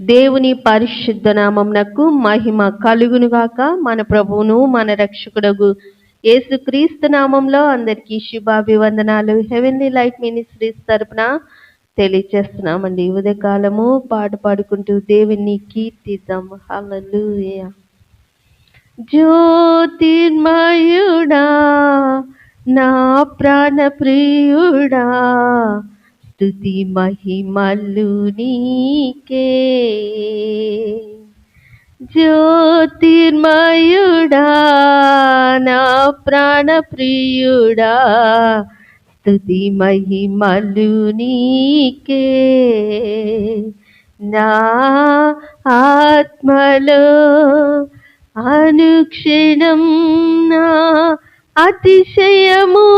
దేవుని పరిశుద్ధ నామంనకు మహిమ కలుగునుగాక. మన ప్రభువును మన రక్షకుడగు యేసుక్రీస్తు నామంలో అందరికీ శుభాభివందనాలు. హెవెన్లీ లైట్ మినిస్ట్రీస్ తరపున తెలియచేస్తున్నామండి. ఉదయకాలము పాట పాడుకుంటూ దేవుని కీర్తిద్దాం హలలు జ్యోతిర్మయుడా నా ప్రాణ ప్రియుడా స్థుతి మహిమలు నీకే. జ్యోతిర్మయుడా నా ప్రాణప్రియుడా స్థుతి మహిమలు నీకే. నా ఆత్మలో అనుక్షణం నా అతిశయము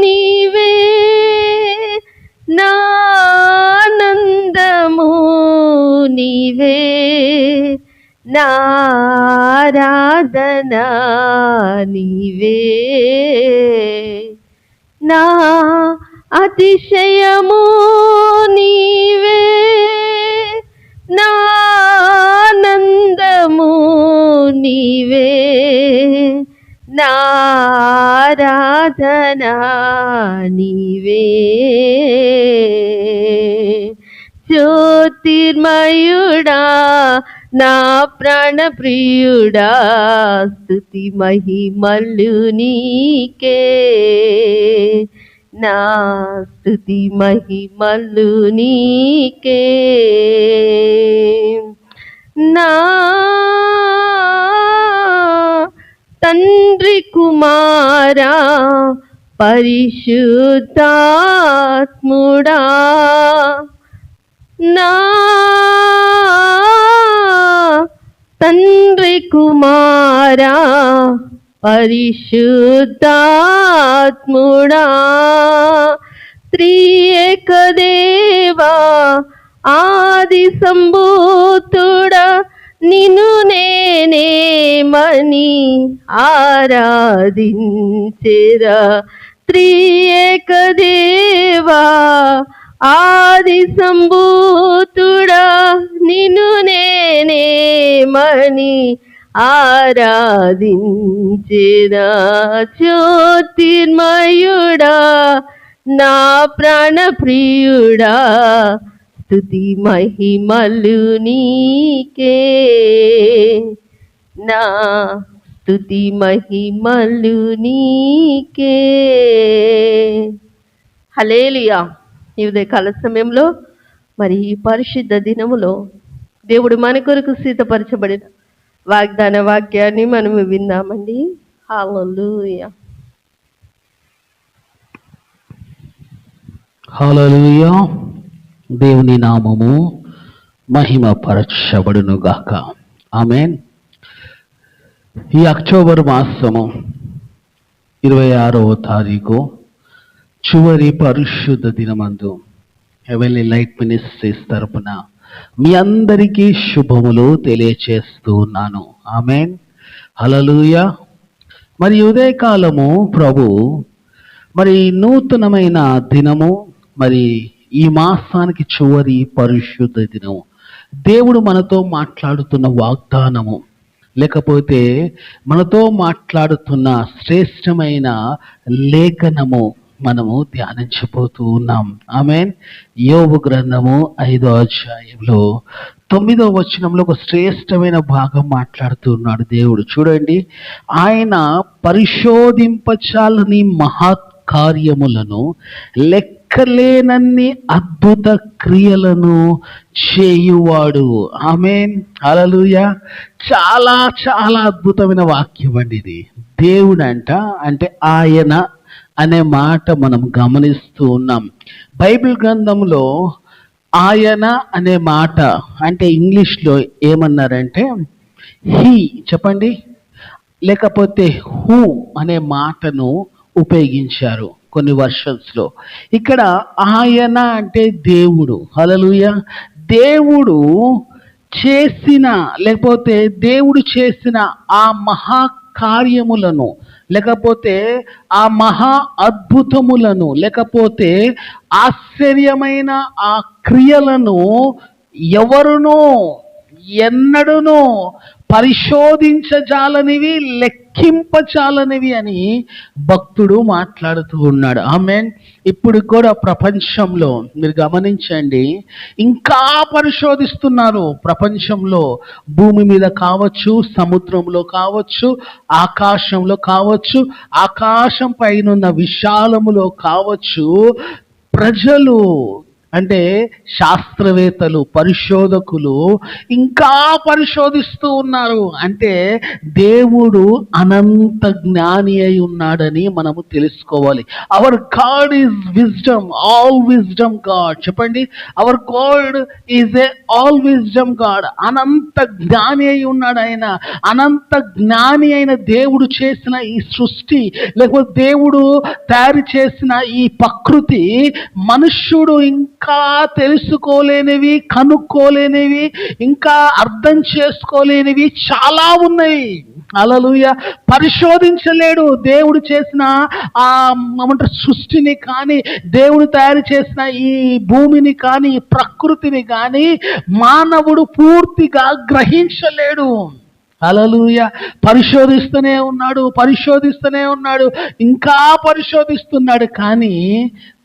నీవే. నానందము నీవే. నారాధన నీవే. నా అతిశయము నీవే. నానందము నీవే. నా నారాధన నీవే. జ్యోతిర్మయుడా నా ప్రాణ ప్రియుడా స్తుతి మహిమలు నీకే. నా స్థుతి మహిమలు నీకే. నా తండ్రి కుమారా పరిశుద్ధాత్ముడా. నా తండ్రి కుమారా పరిశుద్ధాత్ముడా. త్రియేకదేవా ఆది సంభూ నేనేమని ఆరాధించెరా త్రియేకదేవా ఆది సంభూతుడా నిన్ను నేనేమని ఆరాధించెరా జ్యోతిర్మయుడా నా ప్రాణ ప్రియుడా స్తుతి మహిమలు నీకే. నా తుతి మహిమలు నీకే. హలేలియా ఈ ఉదయకాల సమయంలో మరి ఈ పరిశుద్ధ దినములో దేవుడు మన కొరకు సిద్ధపరచబడిన వాగ్దాన వాక్యాన్ని మనము విందామండి హాలూయా హల్లెలూయా. దేవుని నామము మహిమ పరచబడునుగాక ఆమెన్. ఈ అక్టోబర్ మాసము ఇరవై ఆరవ తారీఖు చివరి పరిశుద్ధ దినమందు హెవెన్లీ లైట్ మినిస్ట్రీస్ తరపున మీ అందరికీ శుభములు తెలియచేస్తూ ఉన్నాను. ఆమెన్ హల్లెలూయా మరి ఉదయకాలము ప్రభు మరి నూతనమైన దినము మరి ఈ మాసానికి చివరి పరిశుద్ధ దినము. దేవుడు మనతో మాట్లాడుతున్న వాగ్దానము లేకపోతే మనతో మాట్లాడుతున్న శ్రేష్టమైన లేఖనము మనము ధ్యానించబోతూ ఉన్నాం. ఆమె యోగు గ్రంథము ఐదో అధ్యాయంలో తొమ్మిదో వచనంలో ఒక శ్రేష్టమైన భాగం మాట్లాడుతున్నాడు దేవుడు. చూడండి ఆయన పరిశోధింపచాలని మహత్ కార్యములను లెక్కలేనన్ని అద్భుత క్రియలను చేయువాడు. ఆమెన్. అలలుయ చాలా చాలా అద్భుతమైన వాక్యం అండి ఇది. దేవుడంట అంటే ఆయన అనే మాట మనం గమనిస్తూ ఉన్నాం. బైబిల్ గ్రంథంలో ఆయన అనే మాట అంటే ఇంగ్లీష్లో ఏమన్నారంటే హీ చెప్పండి. లేకపోతే హూ అనే మాటను ఉపయోగించారు. కొన్ని వర్షన్స్లో. ఇక్కడ ఆయన అంటే దేవుడు. హలలుయ దేవుడు చేసిన లేకపోతే దేవుడు చేసిన ఆ మహా కార్యములను లేకపోతే ఆ మహా అద్భుతములను లేకపోతే ఆశ్చర్యమైన ఆ క్రియలను ఎవరునో ఎన్నడూను పరిశోధించజాలనివి లెక్కింపచాలనివి అని భక్తుడు మాట్లాడుతూ ఉన్నాడు. ఆమె ఇప్పుడు కూడా ప్రపంచంలో మీరు గమనించండి ఇంకా పరిశోధిస్తున్నారు. ప్రపంచంలో భూమి మీద కావచ్చు సముద్రంలో కావచ్చు ఆకాశంలో కావచ్చు ఆకాశం పైన విశాలములో కావచ్చు ప్రజలు అంటే శాస్త్రవేత్తలు పరిశోధకులు ఇంకా పరిశోధిస్తూ ఉన్నారు. అంటే దేవుడు అనంత జ్ఞాని అయి ఉన్నాడని మనము తెలుసుకోవాలి. Our god is wisdom all wisdom god చెప్పండి. Our god is a all wisdom god అనంత జ్ఞాని అయి ఉన్నాడు ఆయన. అనంత జ్ఞాని అయిన దేవుడు చేసిన ఈ సృష్టి లేకపోతే దేవుడు తయారు చేసిన ఈ ప్రకృతి మనుష్యుడు ఇంకా ఇంకా తెలుసుకోలేనివి కనుక్కోలేనివి ఇంకా అర్థం చేసుకోలేనివి చాలా ఉన్నాయి. అలలుయ పరిశోధించలేడు. దేవుడు చేసిన ఆ ఏమంటారు సృష్టిని కానీ దేవుడు తయారు చేసిన ఈ భూమిని కానీ ఈ ప్రకృతిని కానీ మానవుడు పూర్తిగా గ్రహించలేడు. అలలుయ పరిశోధిస్తూనే ఉన్నాడు పరిశోధిస్తూనే ఉన్నాడు ఇంకా పరిశోధిస్తున్నాడు. కానీ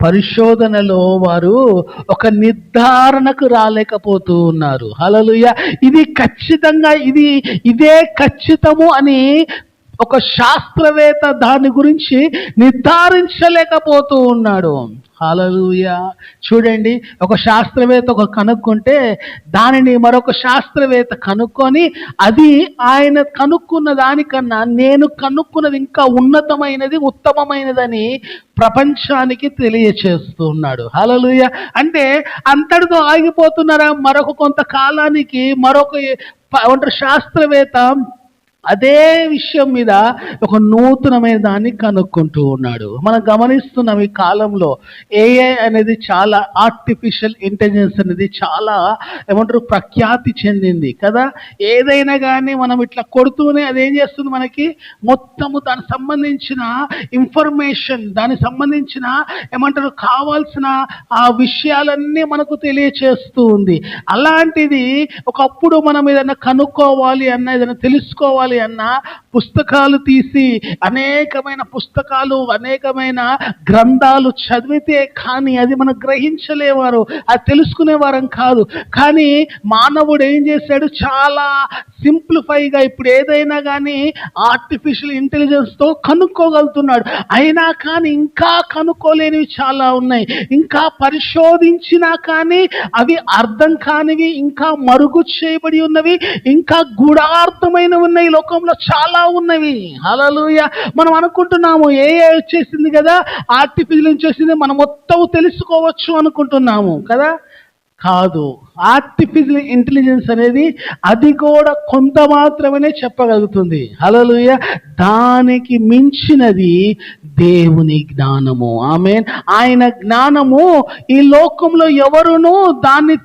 పరిశోధనలో వారు ఒక నిర్ధారణకు రాలేకపోతూ ఉన్నారు. అలలుయ ఇది ఖచ్చితంగా ఇది ఇదే ఖచ్చితము అని ఒక శాస్త్రవేత్త దాని గురించి నిర్ధారించలేకపోతూ ఉన్నాడు. హలలుయ చూడండి ఒక శాస్త్రవేత్త ఒక కనుక్కుంటే దానిని మరొక శాస్త్రవేత్త కనుక్కొని అది ఆయన కనుక్కున్న దానికన్నా నేను కనుక్కున్నది ఇంకా ఉన్నతమైనది ఉత్తమమైనదని ప్రపంచానికి తెలియచేస్తున్నాడు హలలుయ అంటే అంతటితో ఆగిపోతున్నారా? మరొక కొంతకాలానికి మరొక ప- శాస్త్రవేత్త అదే విషయం మీద ఒక నూతనమైన దాన్ని కనుక్కుంటూ ఉన్నాడు. మనం గమనిస్తున్నాం ఈ కాలంలో ఏఐ అనేది చాలా ఆర్టిఫిషియల్ ఇంటెలిజెన్స్ అనేది చాలా ఏమంటారు ప్రఖ్యాతి చెందింది కదా? ఏదైనా కానీ మనం ఇట్లా కొడుతూనే అది ఏం చేస్తుంది మనకి? మొత్తము దానికి సంబంధించిన ఇన్ఫర్మేషన్ దానికి సంబంధించిన ఏమంటారు కావాల్సిన ఆ విషయాలన్నీ మనకు తెలియచేస్తూ ఉంది. అలాంటిది ఒకప్పుడు మనం ఏదైనా కనుక్కోవాలి అన్న ఏదైనా తెలుసుకోవాలి అన్న పుస్తకాలు తీసి అనేకమైన పుస్తకాలు అనేకమైన గ్రంథాలు చదివితే కానీ అది మనం గ్రహించలేవారు అది తెలుసుకునేవారం కాదు. కానీ మానవుడు ఏం చేశాడు? చాలా సింప్లిఫైగా ఇప్పుడు ఏదైనా కానీ ఆర్టిఫిషియల్ ఇంటెలిజెన్స్తో కనుక్కోగలుగుతున్నాడు. అయినా కానీ ఇంకా కనుక్కోలేనివి చాలా ఉన్నాయి. ఇంకా పరిశోధించినా కానీ అవి అర్థం కానివి ఇంకా మరుగు చేయబడి ఉన్నవి ఇంకా గూఢార్థమైనవి ఉన్నాయి లోకంలో చాలా ఉన్నవి. హలలుయ మనం అనుకుంటున్నాము ఏ వచ్చేసింది కదా? ఆర్టిఫిషియల్ వచ్చేసింది మనం మొత్తం తెలుసుకోవచ్చు అనుకుంటున్నాము కదా? కాదు. ఆర్టిఫిషియల్ ఇంటెలిజెన్స్ అనేది అది కూడా కొంత మాత్రమే చెప్పగలుగుతుంది. హలలుయ దానికి మించినది దేవుని జ్ఞానము. ఆమె ఆయన జ్ఞానము ఈ లోకంలో ఎవరునూ దాన్ని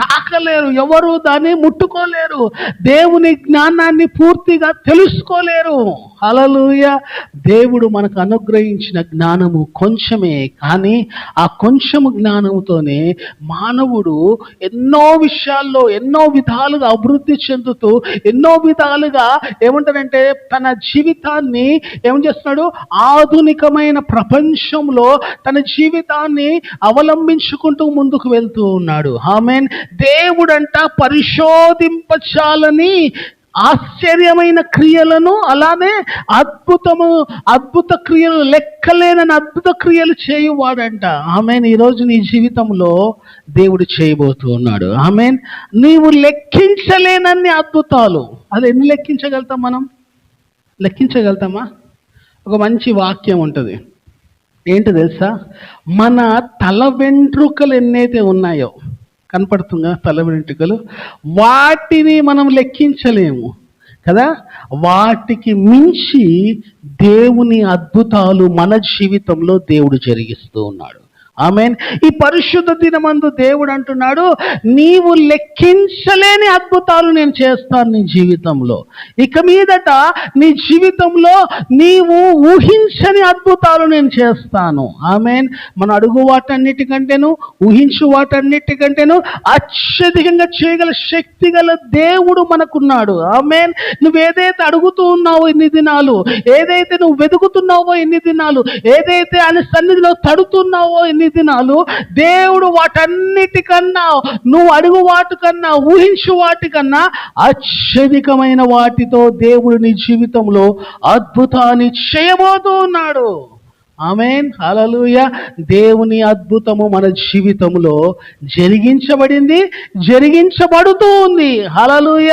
తాకలేరు ఎవరు దాన్ని ముట్టుకోలేరు దేవుని జ్ఞానాన్ని పూర్తిగా తెలుసుకోలేరు. అలలుయ దేవుడు మనకు అనుగ్రహించిన జ్ఞానము కొంచెమే కానీ ఆ కొంచెము జ్ఞానముతోనే మానవుడు ఎన్నో విషయాల్లో ఎన్నో విధాలుగా అభివృద్ధి చెందుతూ ఎన్నో విధాలుగా ఏమంటారంటే తన జీవితాన్ని ఏం చేస్తున్నాడు? ఆధునికమైన ప్రపంచంలో తన జీవితాన్ని అవలంబించుకుంటూ ముందుకు వెళ్తూ ఉన్నాడు. ఆమెన్. దేవుడంట పరిశోధింపచాలని ఆశ్చర్యమైన క్రియలను అలానే అద్భుతము అద్భుత క్రియలు లెక్కలేనని అద్భుత క్రియలు చేయువాడంట. ఆమెన్ ఈరోజు నీ జీవితంలో దేవుడు చేయబోతూ ఉన్నాడు. ఆమెన్ నీవు లెక్కించలేనన్ని అద్భుతాలు. అది ఎన్ని లెక్కించగలుగుతాం మనం? లెక్కించగలుగుతామా? ఒక మంచి వాక్యం ఉంటుంది. ఏంటి తెలుసా? మన తల వెంట్రుకలు ఎన్నైతే ఉన్నాయో కనపడుతుందా? తల వెంట్రుకలు వాటిని మనం లెక్కించలేము. కదా? వాటికి మించి దేవుని అద్భుతాలు మన జీవితంలో దేవుడు జరిగిస్తూ ఉన్నాడు. ఆమెన్. ఈ పరిశుద్ధ దినమందు దేవుడు అంటున్నాడు నీవు లెక్కించలేని అద్భుతాలు నేను చేస్తాను నీ జీవితంలో. ఇక మీదట నీ జీవితంలో నీవు ఊహించని అద్భుతాలు నేను చేస్తాను. ఆమెన్. మన అడుగు వాటన్నిటికంటేను ఊహించు వాటన్నిటికంటేను అత్యధికంగా చేయగల శక్తి గల దేవుడు మనకున్నాడు. ఆమెన్. నువ్వు ఏదైతే అడుగుతూ ఉన్నావో ఇన్ని దినాలు ఏదైతే నువ్వు వెతుకుతున్నావో ఇన్ని దినాలు ఏదైతే ఆయన సన్నిధిలో తడుతున్నావో ఇన్ని దినాలు దేవుడు వాటన్నిటికన్నా నువ్వు అడుగు వాటికన్నా ఊహించు వాటికన్నా అత్యధికమైన వాటితో దేవుడు నీ జీవితంలో అద్భుతాన్ని చేయబోతూ ఉన్నాడు ఆమెన్ హలలుయ. దేవుని అద్భుతము మన జీవితంలో జరిగించబడింది జరిగించబడుతూ ఉంది హలలుయ.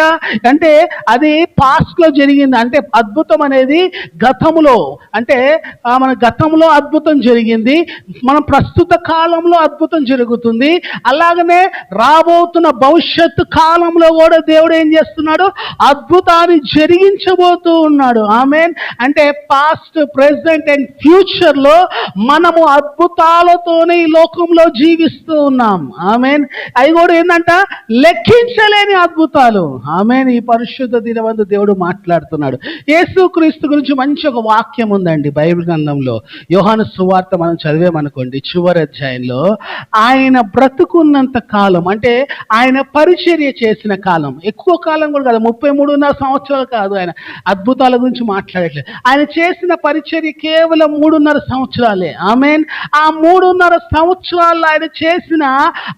అంటే అది పాస్ట్లో జరిగింది. అంటే అద్భుతం అనేది గతంలో అంటే మన గతంలో అద్భుతం జరిగింది మన ప్రస్తుత కాలంలో అద్భుతం జరుగుతుంది. అలాగనే రాబోతున్న భవిష్యత్తు కాలంలో కూడా దేవుడు ఏం చేస్తున్నాడు? అద్భుతాన్ని జరిగించబోతూ ఉన్నాడు. ఆమెన్. అంటే పాస్ట్ ప్రెసెంట్ అండ్ ఫ్యూచర్ లో మనము అద్భుతాలతోనే ఈ లోకంలో జీవిస్తూ ఉన్నాం. ఆమెన్. అవి కూడా ఏంటంట లెక్కించలేని అద్భుతాలు. ఆమెన్. ఈ పరిశుద్ధ దినవందు దేవుడు మాట్లాడుతున్నాడు. యేసుక్రీస్తు గురించి మంచి ఒక వాక్యం ఉందండి బైబిల్ గ్రంథంలో. యోహాను సువార్త మనం చదివేమనుకోండి చివరి అధ్యాయంలో ఆయన బ్రతుకున్నంత కాలం అంటే ఆయన పరిచర్య చేసిన కాలం ఎక్కువ కాలం కూడా కాదు ముప్పై మూడున్నర సంవత్సరాలు కాదు ఆయన అద్భుతాల గురించి మాట్లాడట్లేదు. ఆయన చేసిన పరిచర్య కేవలం మూడున్నర సంవత్సరాలే. ఆమెన్. ఆ మూడున్నర సంవత్సరాలు ఆయన చేసిన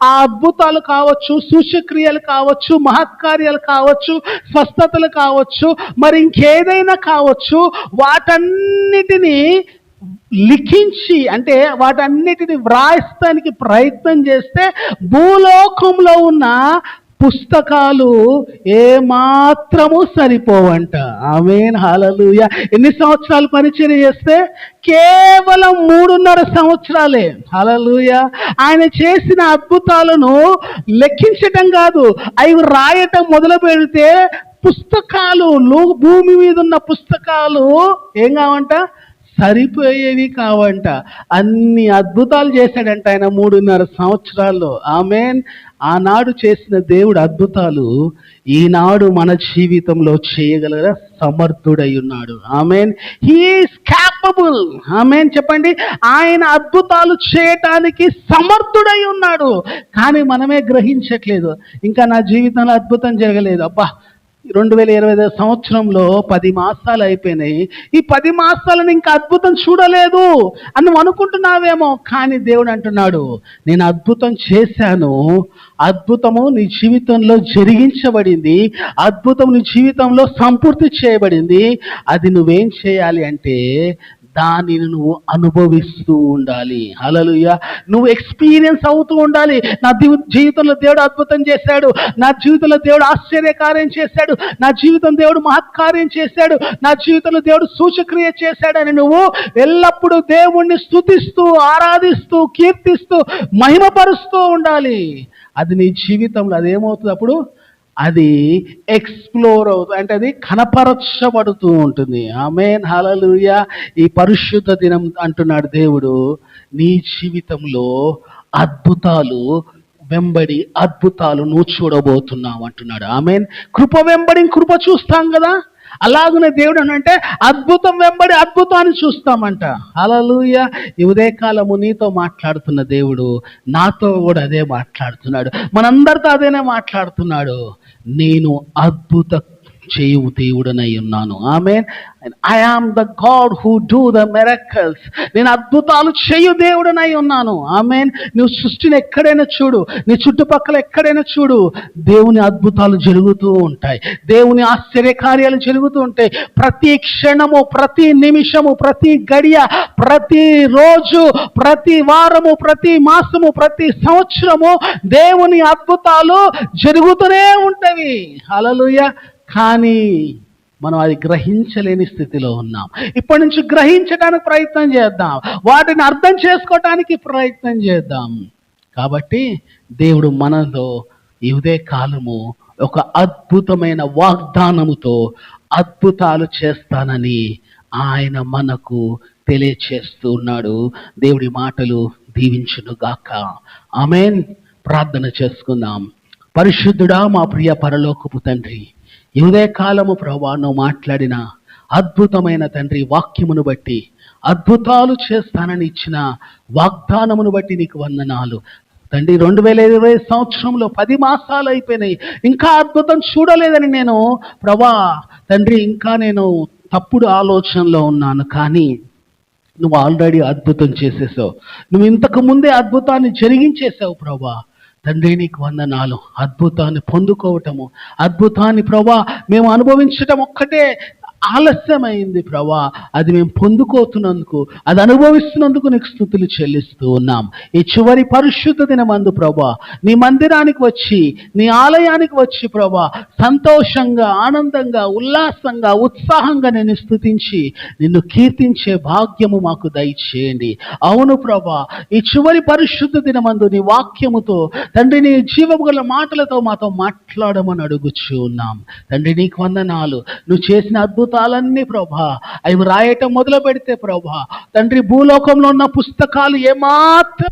ఆ అద్భుతాలు కావచ్చు సూచక్రియలు కావచ్చు మహత్కార్యాలు కావచ్చు స్వస్థతలు కావచ్చు మరి ఇంకేదైనా కావచ్చు వాటన్నిటినీ లిఖించి అంటే వాటన్నిటిని వ్రాయిస్తానికి ప్రయత్నం చేస్తే భూలోకంలో ఉన్న పుస్తకాలు ఏమాత్రము సరిపోవంట. ఆమెన్ హాలలుయ ఎన్ని సంవత్సరాలు పరిచయం చేస్తే కేవలం మూడున్నర సంవత్సరాలే. హలలుయ ఆయన చేసిన అద్భుతాలను లెక్కించటం కాదు అవి రాయటం మొదలు పెడితే పుస్తకాలు భూమి మీద ఉన్న పుస్తకాలు ఏం కావంట? సరిపోయేవి కావంట. అన్ని అద్భుతాలు చేశాడంట ఆయన మూడున్నర సంవత్సరాల్లో. ఆమెన్. ఆనాడు చేసిన దేవుడు అద్భుతాలు ఈనాడు మన జీవితంలో చేయగల సమర్థుడై ఉన్నాడు. Amen. He is capable amen. చెప్పండి. ఆయన అద్భుతాలు చేయటానికి సమర్థుడై ఉన్నాడు. కానీ మనమే గ్రహించట్లేదు. ఇంకా నా జీవితంలో అద్భుతం జరగలేదు. అబ్బా రెండు వేల ఇరవై ఐదు సంవత్సరంలో పది మాసాలు అయిపోయినాయి. ఈ పది మాసాలను ఇంకా అద్భుతం చూడలేదు అని నువ్వు అనుకుంటున్నావేమో. కానీ దేవుడు అంటున్నాడు నేను అద్భుతం చేశాను. అద్భుతము నీ జీవితంలో జరిగించబడింది. అద్భుతం నీ జీవితంలో సంపూర్తి చేయబడింది. అది నువ్వేం చేయాలి అంటే దానిని నువ్వు అనుభవిస్తూ ఉండాలి. అలలుయ నువ్వు ఎక్స్పీరియన్స్ అవుతూ ఉండాలి. నా జీవితంలో దేవుడు అద్భుతం చేశాడు. నా జీవితంలో దేవుడు ఆశ్చర్యకార్యం చేశాడు. నా జీవితం దేవుడు మహత్కార్యం చేశాడు. నా జీవితంలో దేవుడు సూచక్రియ చేశాడని నువ్వు ఎల్లప్పుడూ దేవుణ్ణి స్థుతిస్తూ ఆరాధిస్తూ కీర్తిస్తూ మహిమపరుస్తూ ఉండాలి. అది నీ జీవితంలో అదేమవుతుంది అప్పుడు? అది ఎక్స్ప్లోర్ అవుతుంది అంటే అది కనపరచబడుతూ ఉంటుంది. ఆమెన్ హలలుయ ఈ పరిశుద్ధ దినం అంటున్నాడు దేవుడు నీ జీవితంలో అద్భుతాలు వెంబడి అద్భుతాలు నువ్వు చూడబోతున్నావు అంటున్నాడు. ఆమెన్ కృప వెంబడి కృప చూస్తాం కదా? అలాగనే దేవుడు అంటే అద్భుతం వెంబడి అద్భుతాన్ని చూస్తామంట. అలలుయ ఈ ఉదయకాలము నీతో మాట్లాడుతున్న దేవుడు నాతో కూడా అదే మాట్లాడుతున్నాడు. మనందరితో అదేనే మాట్లాడుతున్నాడు. నేను అద్భుత చేయు దేవుడనై ఉన్నాను. ఆమె I am the god who do the miracles నేను అద్భుతాలు చేయు దేవుడనై ఉన్నాను. ఆమె నువ్వు సృష్టిని ఎక్కడైనా చూడు. నీ చుట్టుపక్కల ఎక్కడైనా చూడు. దేవుని అద్భుతాలు జరుగుతూ ఉంటాయి. దేవుని ఆశ్చర్య కార్యాలు జరుగుతూ ఉంటాయి. ప్రతి క్షణము ప్రతి నిమిషము ప్రతి గడియ ప్రతి రోజు ప్రతి వారము ప్రతి మాసము ప్రతి సంవత్సరము దేవుని అద్భుతాలు జరుగుతూనే ఉంటవి. హల్లెలూయా కానీ మనం అది గ్రహించలేని స్థితిలో ఉన్నాం. ఇప్పటి నుంచి గ్రహించడానికి ప్రయత్నం చేద్దాం. వాటిని అర్థం చేసుకోవటానికి ప్రయత్నం చేద్దాం. కాబట్టి దేవుడు మనలో ఈ ఉదయ కాలము ఒక అద్భుతమైన వాగ్దానముతో అద్భుతాలు చేస్తానని ఆయన మనకు తెలియచేస్తూ ఉన్నాడు. దేవుడి మాటలు దీవించును గాక. ఆమెన్. ప్రార్థన చేసుకుందాం. పరిశుద్ధుడా మా ప్రియ పరలోకపు తండ్రి ఇదే కాలము ప్రభా నువ్వు మాట్లాడిన అద్భుతమైన తండ్రి వాక్యమును బట్టి అద్భుతాలు చేస్తానని ఇచ్చిన వాగ్దానమును బట్టి నీకు వందనాలు. తండ్రి రెండు వేల ఇరవై సంవత్సరంలో పది మాసాలు అయిపోయినాయి. ఇంకా అద్భుతం చూడలేదని నేను ప్రభా తండ్రి ఇంకా నేను తప్పుడు ఆలోచనలో ఉన్నాను. కానీ నువ్వు ఆల్రెడీ అద్భుతం చేసేసావు. నువ్వు ఇంతకు ముందే అద్భుతాన్ని జరిగించేసావు ప్రభా తండ్రి నీకు వందనాలు. అద్భుతాన్ని పొందుకోవటము అద్భుతాన్ని ప్రభా మేము అనుభవించటం ఒక్కటే ఆలస్యమైంది ప్రభా అది మేము పొందుకోతున్నందుకు అది అనుభవిస్తున్నందుకు నీకు స్థుతులు చెల్లిస్తూ ఉన్నాం. ఈ చివరి పరిశుద్ధ దినమందు ప్రభా నీ మందిరానికి వచ్చి నీ ఆలయానికి వచ్చి ప్రభా సంతోషంగా ఆనందంగా ఉల్లాసంగా ఉత్సాహంగా నేను స్థుతించి నిన్ను కీర్తించే భాగ్యము మాకు దయచేయండి. అవును ప్రభా ఈ చివరి పరిశుద్ధ దినమందు నీ వాక్యముతో తండ్రి నీ జీవము గల మాటలతో మాతో మాట్లాడమని అడుగుచూ ఉన్నాం. తండ్రి నీకు వందనాలు. నువ్వు చేసిన అద్భుత అద్భుతాలన్నీ ప్రభా. అవి రాయటం మొదలు పెడితే ప్రభా. తండ్రి భూలోకంలో ఉన్న పుస్తకాలు ఏమాత్రం